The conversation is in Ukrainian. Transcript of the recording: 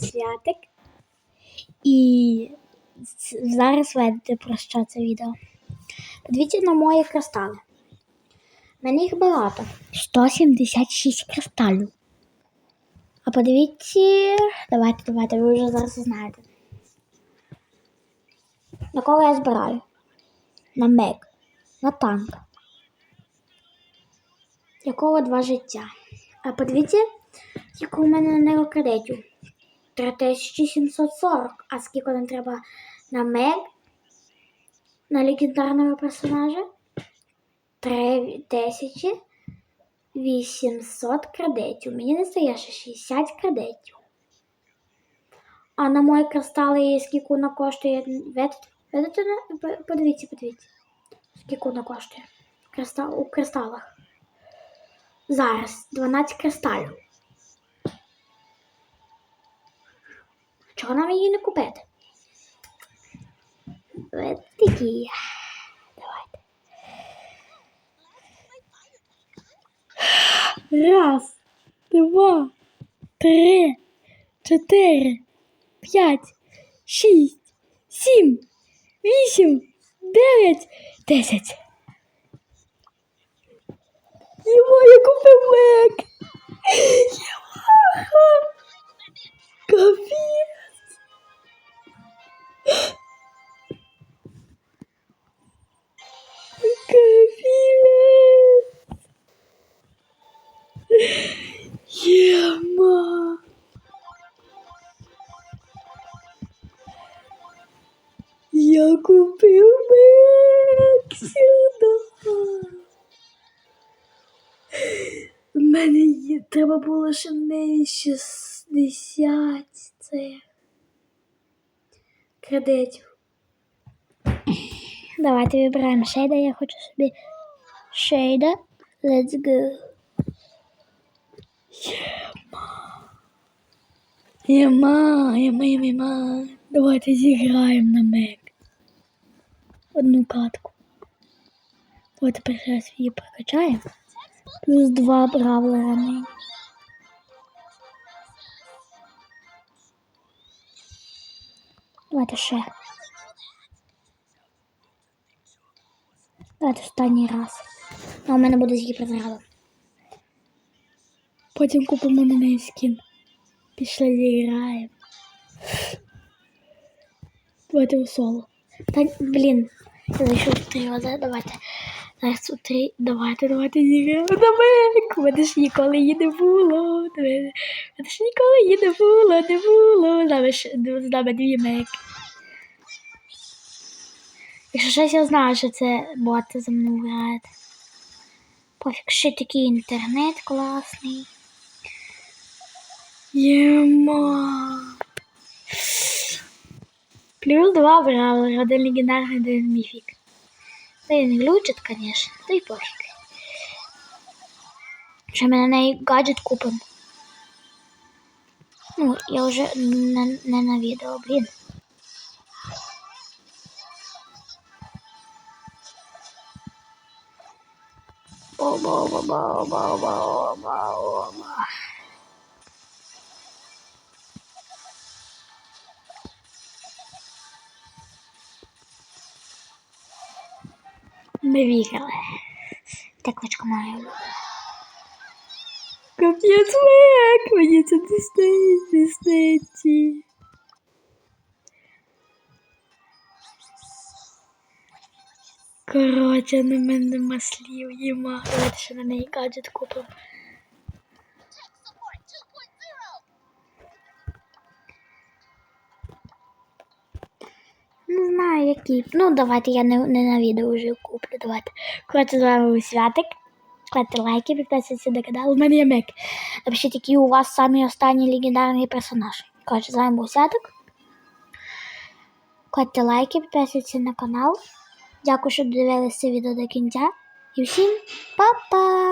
святик. І зараз видите про що це відео. Подивіться на мої кристали. У мене їх багато. 176 кристалів. А подивіться. Давайте, давайте, ви вже зараз знаєте. На кого я збираю? На мег, на танк. Якого два життя. А подивіться, скільки у мене на нього кредитів. 3740. А скільки нам треба на мег? На легендарного персонажа? 3800 кредитів. Мені не стає ще 60 кредитів. А на мої кристали скільки вона коштує? Видите? По- Подивіться, подивіться. Скільки вона коштує? Кристал, у кристалах. Зараз 12 кристалів. Чого нам її не купити? Такі. Давайте. Раз, два, три, чотири, п'ять, шість, сім, вісім, дев'ять, десять. Його, я купив мек. Я купив мек сюди. У мене є, треба було ще не 60 цих кредитів. Давайте вибираємо шейда. Я хочу собі шейда. Let's go. Єма, єма, єма, єма. Давайте зіграємо на мек. Одну катку. Давайте перший раз її прокачаємо. Плюс два бравлера. Давайте ще. Давайте останній раз. А у мене буде з гіперзарядом. Потім купимо на неї скін. Пішли зіграємо. Давайте у соло. Та, блін, я три рази, давайте. Зараз у три, давайте, давайте. У мене ж ніколи її не було. Мене ж ніколи її не було, не було. З нами дві мек. Якщо щось я знаю, що це боти за мною грають. Пофіг, ще такий інтернет класний. Єма. Плюс два бравлера, один легендарний, один міфік. Та він глючить, конечно, та й пофіг. Що ми на неї гаджет купимо. Ну, я вже не, не на відео, блін. Оба, Ми виграли. Такличка моя. Капець мек, мені це не сниться. Коротше, на мене нема слів, їма. Давайте ще на неї гаджет купимо. Не знаю. Ну, давайте я не, не на відео вже куплю. Давайте. Коротше, з вами Святик. Ставте лайки, підписуйтесь на канал. У мене є мек. Напишіть, який у вас самий останній легендарний персонаж. Коротше, з вами був Святик. Ставте лайки, підписуйтесь на канал. Дякую, що дивилися відео до кінця. І всім па-па!